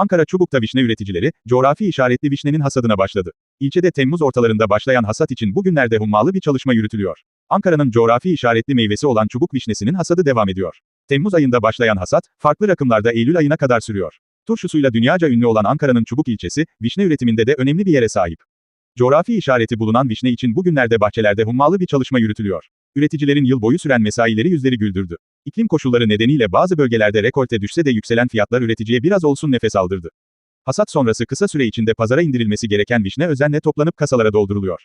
Ankara Çubuk'ta vişne üreticileri, coğrafi işaretli vişnenin hasadına başladı. İlçede Temmuz ortalarında başlayan hasat için bugünlerde hummalı bir çalışma yürütülüyor. Ankara'nın coğrafi işaretli meyvesi olan çubuk vişnesinin hasadı devam ediyor. Temmuz ayında başlayan hasat, farklı rakımlarda Eylül ayına kadar sürüyor. Turşusuyla dünyaca ünlü olan Ankara'nın Çubuk ilçesi, vişne üretiminde de önemli bir yere sahip. Coğrafi işareti bulunan vişne için bugünlerde bahçelerde hummalı bir çalışma yürütülüyor. Üreticilerin yıl boyu süren mesaileri yüzleri güldürdü. İklim koşulları nedeniyle bazı bölgelerde rekolte düşse de yükselen fiyatlar üreticiye biraz olsun nefes aldırdı. Hasat sonrası kısa süre içinde pazara indirilmesi gereken vişne özenle toplanıp kasalara dolduruluyor.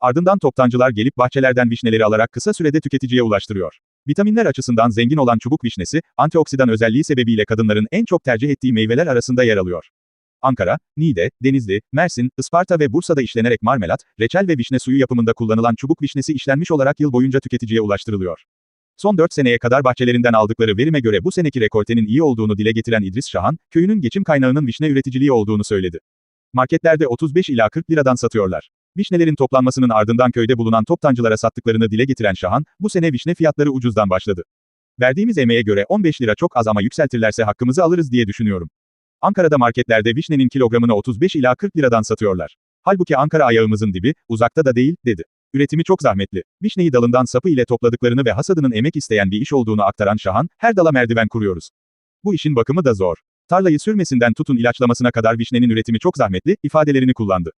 Ardından toptancılar gelip bahçelerden vişneleri alarak kısa sürede tüketiciye ulaştırıyor. Vitaminler açısından zengin olan çubuk vişnesi, antioksidan özelliği sebebiyle kadınların en çok tercih ettiği meyveler arasında yer alıyor. Ankara, Niğde, Denizli, Mersin, Isparta ve Bursa'da işlenerek marmelat, reçel ve vişne suyu yapımında kullanılan çubuk vişnesi işlenmiş olarak yıl boyunca tüketiciye ulaştırılıyor. Son 4 seneye kadar bahçelerinden aldıkları verime göre bu seneki rekoltenin iyi olduğunu dile getiren İdris Şahan, köyünün geçim kaynağının vişne üreticiliği olduğunu söyledi. Marketlerde 35 ila 40 liradan satıyorlar. Vişnelerin toplanmasının ardından köyde bulunan toptancılara sattıklarını dile getiren Şahan, bu sene vişne fiyatları ucuzdan başladı. Verdiğimiz emeğe göre 15 lira çok az ama yükseltirlerse hakkımızı alırız diye düşünüyorum. Ankara'da marketlerde vişnenin kilogramını 35 ila 40 liradan satıyorlar. Halbuki Ankara ayağımızın dibi, uzakta da değil, dedi. Üretimi çok zahmetli. Vişneyi dalından sapı ile topladıklarını ve hasadının emek isteyen bir iş olduğunu aktaran Şahan, her dala merdiven kuruyoruz. Bu işin bakımı da zor. Tarlayı sürmesinden tutun ilaçlamasına kadar vişnenin üretimi çok zahmetli, ifadelerini kullandı.